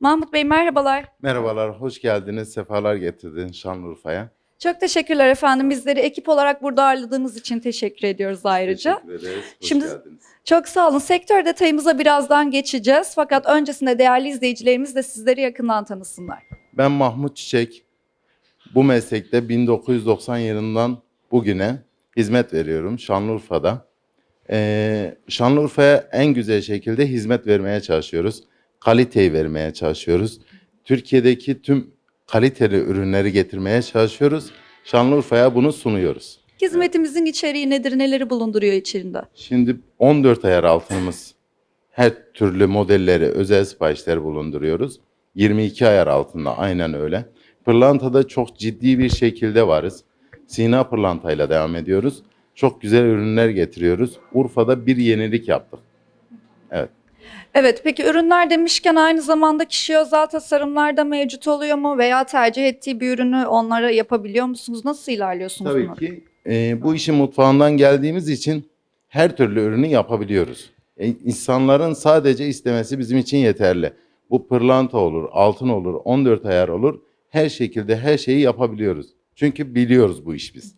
Mahmut Bey merhabalar. Merhabalar, hoş geldiniz. Sefalar getirdin Şanlıurfa'ya. Çok teşekkürler efendim. Bizleri ekip olarak burada ağırladığınız için teşekkür ediyoruz ayrıca. Teşekkür ederiz. Hoş Şimdi- geldiniz. Çok sağ olun. Sektör detayımıza birazdan geçeceğiz. Fakat öncesinde değerli izleyicilerimiz de sizleri yakından tanısınlar. Ben Mahmut Çiçek. Bu meslekte 1990 yılından bugüne hizmet veriyorum Şanlıurfa'da. Ee, Şanlıurfa'ya en güzel şekilde hizmet vermeye çalışıyoruz. Kaliteyi vermeye çalışıyoruz. Türkiye'deki tüm kaliteli ürünleri getirmeye çalışıyoruz. Şanlıurfa'ya bunu sunuyoruz. Hizmetimizin içeriği nedir? Neleri bulunduruyor içinde? Şimdi 14 ayar altınımız her türlü modelleri, özel siparişler bulunduruyoruz. 22 ayar altında aynen öyle. Pırlantada çok ciddi bir şekilde varız. Sina pırlantayla devam ediyoruz. Çok güzel ürünler getiriyoruz. Urfa'da bir yenilik yaptık. Evet peki ürünler demişken aynı zamanda kişiye özel tasarımlar da mevcut oluyor mu? Veya tercih ettiği bir ürünü onlara yapabiliyor musunuz? Nasıl ilerliyorsunuz? Tabii bunlar? ki e, bu işin mutfağından geldiğimiz için her türlü ürünü yapabiliyoruz. E, insanların sadece istemesi bizim için yeterli. Bu pırlanta olur, altın olur, 14 ayar olur. Her şekilde her şeyi yapabiliyoruz. Çünkü biliyoruz bu iş biz.